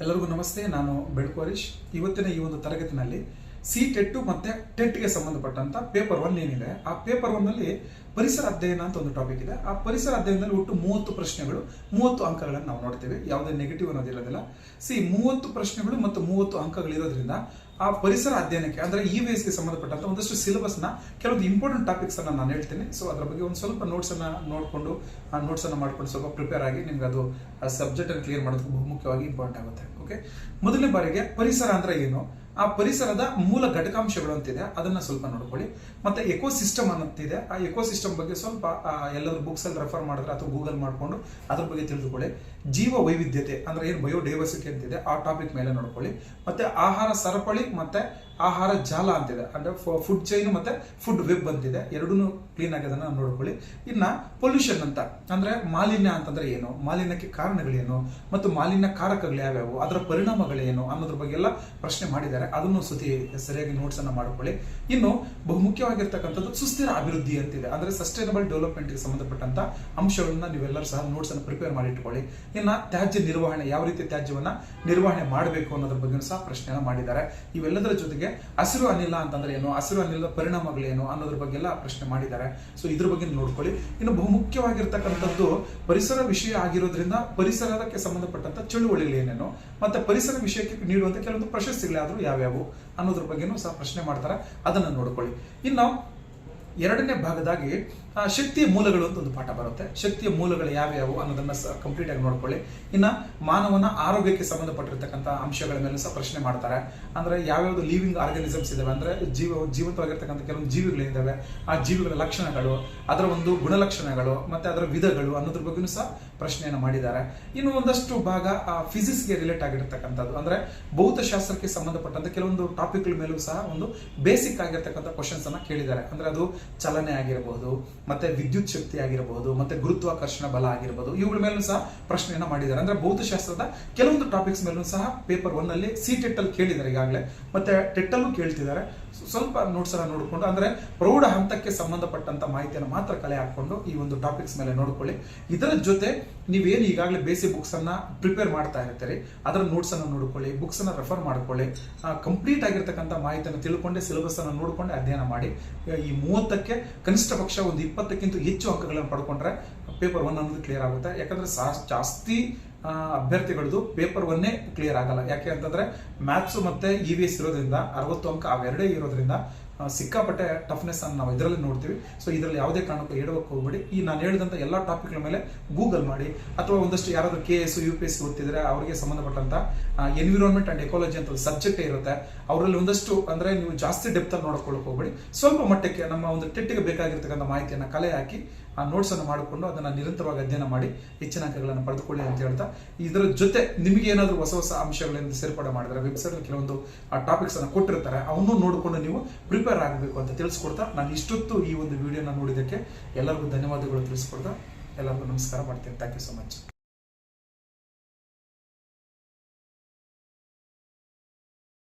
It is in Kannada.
ಎಲ್ಲರಿಗೂ ನಮಸ್ತೆ. ನಾನು ಬೆಳಕು ಹರೀಶ್ ಇವತ್ತಿನ ಈ ಒಂದು ತರಗತಿನಲ್ಲಿ ಸಿ ಟೆಟ್ಟು ಮತ್ತೆ ಟೆಟ್ಗೆ ಸಂಬಂಧಪಟ್ಟಂತ ಪೇಪರ್ ಒನ್ ಏನಿದೆ, ಆ ಪೇಪರ್ ಒನ್ ಅಲ್ಲಿ ಪರಿಸರ ಅಧ್ಯಯನ ಅಂತ ಒಂದು ಟಾಪಿಕ್ ಇದೆ. ಆ ಪರಿಸರ ಅಧ್ಯಯನದಲ್ಲಿ ಒಟ್ಟು ಮೂವತ್ತು ಪ್ರಶ್ನೆಗಳು, ಮೂವತ್ತು ಅಂಕಗಳನ್ನು ನಾವು ನೋಡ್ತೇವೆ. ಯಾವುದೇ ನೆಗೆಟಿವ್ ಅನ್ನೋದಿರೋದಿಲ್ಲ ಸಿ, ಮೂವತ್ತು ಪ್ರಶ್ನೆಗಳು ಮತ್ತು ಮೂವತ್ತು ಅಂಕಗಳಿರೋದ್ರಿಂದ ಆ ಪರಿಸರ ಅಧ್ಯಯನಕ್ಕೆ, ಅಂದ್ರೆ ಇ ವಿ ಗೆ ಸಂಬಂಧಪಟ್ಟಂತ ಒಂದಷ್ಟು ಸಿಲೆಬಸ್ನ ಕೆಲವೊಂದು ಇಂಪಾರ್ಟೆಂಟ್ ಟಾಪಿಕ್ಸ್ ಅನ್ನ ನಾನು ಹೇಳ್ತೀನಿ. ಸೊ ಅದರ ಬಗ್ಗೆ ಒಂದು ಸ್ವಲ್ಪ ನೋಟ್ಸ್ ಅನ್ನ ನೋಡಿಕೊಂಡು, ಆ ನೋಟ್ಸ್ ಅನ್ನ ಮಾಡ್ಕೊಂಡು ಸ್ವಲ್ಪ ಪ್ರಿಪೇರ್ ಆಗಿ ನಿಮ್ಗೆ ಅದು ಸಬ್ಜೆಕ್ಟ್ ಅನ್ನು ಕ್ಲಿಯರ್ ಮಾಡೋದಕ್ಕೆ ಬಹುಮುಖ್ಯವಾಗಿ ಇಂಪಾರ್ಟೆಂಟ್ ಆಗುತ್ತೆ. ಓಕೆ ಮೊದಲನೇ ಬಾರಿಗೆ ಪರಿಸರ ಅಂದ್ರೆ ಏನು? ಆ ಪರಿಸರದ ಮೂಲ ಘಟಕಾಂಶಗಳು ಅಂತಿದೆ. ಅದನ್ನ ಸ್ವಲ್ಪ ನೋಡ್ಕೊಳ್ಳಿ. ಮತ್ತೆ ಎಕೋಸಿಸ್ಟಮ್ ಸಿಸ್ಟಮ್ ಅನ್ನಂತಿದೆ ಆ ಎಕೋಸಿಸ್ಟಮ್ ಬಗ್ಗೆ ಸ್ವಲ್ಪ ಎಲ್ಲರೂ ಬುಕ್ಸ್ ಅಲ್ಲಿ ರೆಫರ್ ಮಾಡಿದ್ರೆ ಅಥವಾ ಗೂಗಲ್ ಮಾಡಿಕೊಂಡು ಅದ್ರ ಬಗ್ಗೆ ತಿಳಿದುಕೊಳ್ಳಿ. ಜೀವ ವೈವಿಧ್ಯತೆ ಅಂದ್ರೆ ಏನು? ಬಯೋಡೈವರ್ಸಿಟಿ ಅಂತಿದೆ. ಆ ಟಾಪಿಕ್ ಮೇಲೆ ನೋಡ್ಕೊಳ್ಳಿ. ಮತ್ತೆ ಆಹಾರ ಸರಪಳಿ ಮತ್ತೆ ಆಹಾರ ಜಾಲ ಅಂತಿದೆ. ಅಂದ್ರೆ ಫುಡ್ ಚೈನ್ ಮತ್ತೆ ಫುಡ್ ವೆಬ್ ಅಂತಿದೆ. ಎರಡೂ ಕ್ಲೀನ್ ಆಗಿ ಅದನ್ನ ನೋಡ್ಕೊಳ್ಳಿ. ಇನ್ನ ಪೊಲ್ಯೂಷನ್ ಅಂತ ಅಂದ್ರೆ ಮಾಲಿನ್ಯ ಅಂತಂದ್ರೆ ಏನು? ಮಾಲಿನ್ಯಕ್ಕೆ ಕಾರಣಗಳೇನು? ಮತ್ತು ಮಾಲಿನ್ಯ ಕಾರಕಗಳು ಯಾವ್ಯಾವು? ಅದರ ಪರಿಣಾಮಗಳೇನು? ಅನ್ನೋದ್ರ ಬಗ್ಗೆ ಎಲ್ಲ ಪ್ರಶ್ನೆ ಮಾಡಿದ್ದಾರೆ. ಅದನ್ನು ಸತಿ ಸರಿಯಾಗಿ ನೋಟ್ಸ್ ಅನ್ನ ಮಾಡ್ಕೊಳ್ಳಿ. ಇನ್ನು ಬಹುಮುಖ್ಯವಾಗಿರ್ತಕ್ಕಂಥದ್ದು ಸುಸ್ಥಿರ ಅಭಿವೃದ್ಧಿ ಅಂತಿದೆ. ಅಂದ್ರೆ ಸಸ್ಟೈನಬಲ್ ಡೆವಲಪ್ಮೆಂಟ್ಗೆ ಸಂಬಂಧಪಟ್ಟಂತ ಅಂಶಗಳನ್ನ ನೀವೆಲ್ಲರೂ ಸಹ ನೋಟ್ಸ್ ಅನ್ನು ಪ್ರಿಪೇರ್ ಮಾಡಿ ಇಟ್ಕೊಳ್ಳಿ. ಇನ್ನ ತ್ಯಾಜ್ಯ ನಿರ್ವಹಣೆ, ಯಾವ ರೀತಿ ತ್ಯಾಜ್ಯವನ್ನ ನಿರ್ವಹಣೆ ಮಾಡಬೇಕು ಅನ್ನೋದ್ರ ಬಗ್ಗೆ ಸಹ ಪ್ರಶ್ನೆಯನ್ನು ಮಾಡಿದ್ದಾರೆ. ಇವೆಲ್ಲದರ ಜೊತೆಗೆ ಹಸಿರು ಅನಿಲ ಅಂತಂದ್ರೆ ಏನು, ಹಸಿರು ಅನಿಲದ ಪರಿಣಾಮಗಳೇನು ಅನ್ನೋದ್ರ ಬಗ್ಗೆ ಎಲ್ಲ ಪ್ರಶ್ನೆ ಮಾಡಿದ್ದಾರೆ. ಸೊ ಇದ್ರ ಬಗ್ಗೆ ನೋಡ್ಕೊಳ್ಳಿ. ಇನ್ನು ಬಹುಮುಖ್ಯವಾಗಿರ್ತಕ್ಕಂಥದ್ದು ಪರಿಸರ ವಿಷಯ ಆಗಿರೋದ್ರಿಂದ ಪರಿಸರಕ್ಕೆ ಸಂಬಂಧಪಟ್ಟಂತ ಚಳುವಳಿಗಳೇನೇನು ಮತ್ತೆ ಪರಿಸರ ವಿಷಯಕ್ಕೆ ನೀಡುವಂತ ಕೆಲವೊಂದು ಪ್ರಶಸ್ತಿಗಳಾದ್ರೂ ಯಾವ್ಯಾವು ಅನ್ನೋದ್ರ ಬಗ್ಗೆನೂ ಸಹ ಪ್ರಶ್ನೆ ಮಾಡ್ತಾರೆ. ಅದನ್ನ ನೋಡ್ಕೊಳ್ಳಿ. ಇನ್ನು ಎರಡನೇ ಭಾಗದಾಗಿ ಶಕ್ತಿಯ ಮೂಲಗಳು ಅಂತ ಒಂದು ಪಾಠ ಬರುತ್ತೆ. ಶಕ್ತಿಯ ಮೂಲಗಳು ಯಾವ್ಯಾವು ಅನ್ನೋದನ್ನ ಕಂಪ್ಲೀಟ್ ಆಗಿ ನೋಡ್ಕೊಳ್ಳಿ. ಇನ್ನ ಮಾನವನ ಆರೋಗ್ಯಕ್ಕೆ ಸಂಬಂಧಪಟ್ಟಿರ್ತಕ್ಕಂಥ ಅಂಶಗಳ ಮೇಲೆ ಸಹ ಪ್ರಶ್ನೆ ಮಾಡ್ತಾರೆ. ಅಂದ್ರೆ ಯಾವ್ಯಾವ್ದು ಲಿವಿಂಗ್ ಆರ್ಗನಿಸಮ್ಸ್ ಇದಾವೆ? ಅಂದ್ರೆ ಜೀವ, ಜೀವಂತವಾಗಿರ್ತಕ್ಕಂಥ ಕೆಲವೊಂದು ಜೀವಿಗಳಿದ್ದಾವೆ ಆ ಜೀವಿಗಳ ಲಕ್ಷಣಗಳು, ಅದರ ಒಂದು ಗುಣಲಕ್ಷಣಗಳು, ಮತ್ತೆ ಅದರ ವಿಧಗಳು ಅನ್ನೋದ್ರ ಬಗ್ಗೆನೂ ಸಹ ಪ್ರಶ್ನೆಯನ್ನು ಮಾಡಿದ್ದಾರೆ. ಇನ್ನು ಒಂದಷ್ಟು ಭಾಗ, ಆ ಫಿಸಿಕ್ಸ್ಗೆ ರಿಲೇಟ್ ಆಗಿರ್ತಕ್ಕಂಥದ್ದು. ಅಂದ್ರೆ ಭೌತಶಾಸ್ತ್ರಕ್ಕೆ ಸಂಬಂಧಪಟ್ಟಂತ ಕೆಲವೊಂದು ಟಾಪಿಕ್ಗಳ ಮೇಲೂ ಸಹ ಒಂದು ಬೇಸಿಕ್ ಆಗಿರ್ತಕ್ಕಂಥ ಕ್ವಶನ್ಸ್ ಅನ್ನ ಕೇಳಿದ್ದಾರೆ. ಅಂದ್ರೆ ಅದು ಚಲನೆ ಆಗಿರಬಹುದು ಮತ್ತೆ ವಿದ್ಯುತ್ ಶಕ್ತಿ ಆಗಿರಬಹುದು ಮತ್ತೆ ಗುರುತ್ವಾಕರ್ಷಣ ಬಲ ಆಗಿರಬಹುದು ಇವುಗಳ ಮೇಲೂ ಸಹ ಪ್ರಶ್ನೆಯನ್ನ ಮಾಡಿದ್ದಾರೆ. ಅಂದ್ರೆ ಭೌತಶಾಸ್ತ್ರದ ಕೆಲವೊಂದು ಟಾಪಿಕ್ಸ್ ಮೇಲೂ ಸಹ ಪೇಪರ್ ಒನ್ ಅಲ್ಲಿ ಸಿ ಟೆಟ್ ಅಲ್ಲಿ ಕೇಳಿದ್ದಾರೆ ಈಗಾಗಲೇ. ಮತ್ತೆ ಟೆಟ್ ಅಲ್ಲೂ ಕೇಳ್ತಿದ್ದಾರೆ. ಸ್ವಲ್ಪ ನೋಟ್ಸ್ ಎಲ್ಲ ನೋಡಿಕೊಂಡು, ಅಂದ್ರೆ ಪ್ರೌಢ ಹಂತಕ್ಕೆ ಸಂಬಂಧಪಟ್ಟಂತ ಮಾಹಿತಿಯನ್ನು ಮಾತ್ರ ಕಲೆ ಹಾಕೊಂಡು ಈ ಒಂದು ಟಾಪಿಕ್ಸ್ ಮೇಲೆ ನೋಡ್ಕೊಳ್ಳಿ. ಇದರ ಜೊತೆ ನೀವೇನು ಈಗಾಗಲೇ ಬೇಸಿಕ್ ಬುಕ್ಸ್ ಅನ್ನ ಪ್ರಿಪೇರ್ ಮಾಡ್ತಾ ಇರ್ತೀರಿ, ಅದರ ನೋಟ್ಸ್ ಅನ್ನು ನೋಡ್ಕೊಳ್ಳಿ ಬುಕ್ಸ್ ಅನ್ನ ರೆಫರ್ ಮಾಡ್ಕೊಳ್ಳಿ ಕಂಪ್ಲೀಟ್ ಆಗಿರ್ತಕ್ಕಂಥ ಮಾಹಿತಿಯನ್ನು ತಿಳ್ಕೊಂಡೆ ಸಿಲೆಬಸ್ ಅನ್ನು ನೋಡ್ಕೊಂಡು, ಅಧ್ಯಯನ ಮಾಡಿ. ಈ ಮೂವತ್ತಕ್ಕೆ ಕನಿಷ್ಠ ಪಕ್ಷ ಒಂದು ಇಪ್ಪತ್ತಕ್ಕಿಂತ ಹೆಚ್ಚು ಅಂಕಗಳನ್ನು ಪಡ್ಕೊಂಡ್ರೆ ಪೇಪರ್ ಒನ್ ಅನ್ನೋದು ಕ್ಲಿಯರ್ ಆಗುತ್ತೆ. ಯಾಕಂದ್ರೆ ಸಾ- ಜಾಸ್ತಿ ಅಭ್ಯರ್ಥಿಗಳದ್ದು ಪೇಪರ್ ಒನ್ನೇ ಕ್ಲಿಯರ್ ಆಗಲ್ಲ. ಯಾಕೆ ಅಂತಂದ್ರೆ ಮ್ಯಾಥ್ಸ್ ಮತ್ತೆ ಇ ವಿ ಎಸ್ ಇರೋದ್ರಿಂದ, ಅರವತ್ತು ಅಂಕ ಅವೆರಡೇ ಇರೋದ್ರಿಂದ ಸಿಕ್ಕಾಪಟ್ಟೆ ಟಫ್ನೆಸ್ ಅನ್ನು ನಾವು ಇದರಲ್ಲಿ ನೋಡ್ತೀವಿ. ಸೊ ಇದರಲ್ಲಿ ಯಾವುದೇ ಕಾರಣಕ್ಕೂ ಹೇಳೋಕೆ ಹೋಗ್ಬೇಡಿ. ಈ ನಾನು ಹೇಳಿದಂತ ಎಲ್ಲ ಟಾಪಿಕ್ಗಳ ಮೇಲೆ ಗೂಗಲ್ ಮಾಡಿ, ಅಥವಾ ಒಂದಷ್ಟು ಯಾರಾದರೂ K S U P S ಅವರಿಗೆ ಸಂಬಂಧಪಟ್ಟಂತ ಎನ್ವಿರಾನ್ಮೆಂಟ್ ಅಂಡ್ ಎಕಾಲಜಿ ಅಂತ ಸಬ್ಜೆಕ್ಟ್ ಇರುತ್ತೆ. ಅವರಲ್ಲಿ ಒಂದಷ್ಟು ಅಂದ್ರೆ ನೀವು ಜಾಸ್ತಿ ಡೆಪ್ತ್ ಅಲ್ಲಿ ನೋಡ್ಕೊಳ್ಳೋಕೆ ಹೋಗ್ಬೇಡಿ. ಸ್ವಲ್ಪ ಮಟ್ಟಕ್ಕೆ ನಮ್ಮ ಒಂದು ಟೆಟ್ಟಿಗೆ ಬೇಕಾಗಿರ್ತಕ್ಕಂಥ ಮಾಹಿತಿಯನ್ನು ಕಲೆ ಹಾಕಿ, ಆ ನೋಟ್ಸ್ ಅನ್ನು ಮಾಡಿಕೊಂಡು ಅದನ್ನ ನಿರಂತರವಾಗಿ ಅಧ್ಯಯನ ಮಾಡಿ, ಹೆಚ್ಚಿನ ಅಂಕಗಳನ್ನು ಪಡೆದುಕೊಳ್ಳಿ ಅಂತ ಹೇಳ್ತಾ, ಇದರ ಜೊತೆ ನಿಮಗೆ ಏನಾದರೂ ಹೊಸ ಹೊಸ ಅಂಶಗಳಿಂದ ಸೇರ್ಪಡೆ ಮಾಡಿದ್ರೆ ವೆಬ್ಸೈಟ್ ಕೆಲವೊಂದು ಟಾಪಿಕ್ಸ್ ಅನ್ನು ಕೊಟ್ಟಿರ್ತಾರೆ, ಅವನ್ನೂ ನೋಡಿಕೊಂಡು ನೀವು ಪ್ರಿಪೇರ್ ಆಗಬೇಕು ಅಂತ ತಿಳಿಸ್ಕೊಡ್ತಾ ನಾನು ಇಷ್ಟೊತ್ತು ಈ ಒಂದು ವಿಡಿಯೋನ ನೋಡಿದ್ದಕ್ಕೆ ಎಲ್ಲರಿಗೂ ಧನ್ಯವಾದಗಳು ತಿಳಿಸ್ಕೊಡ್ತಾ ಎಲ್ಲರಿಗೂ ನಮಸ್ಕಾರ ಮಾಡ್ತೀನಿ. Thank you so much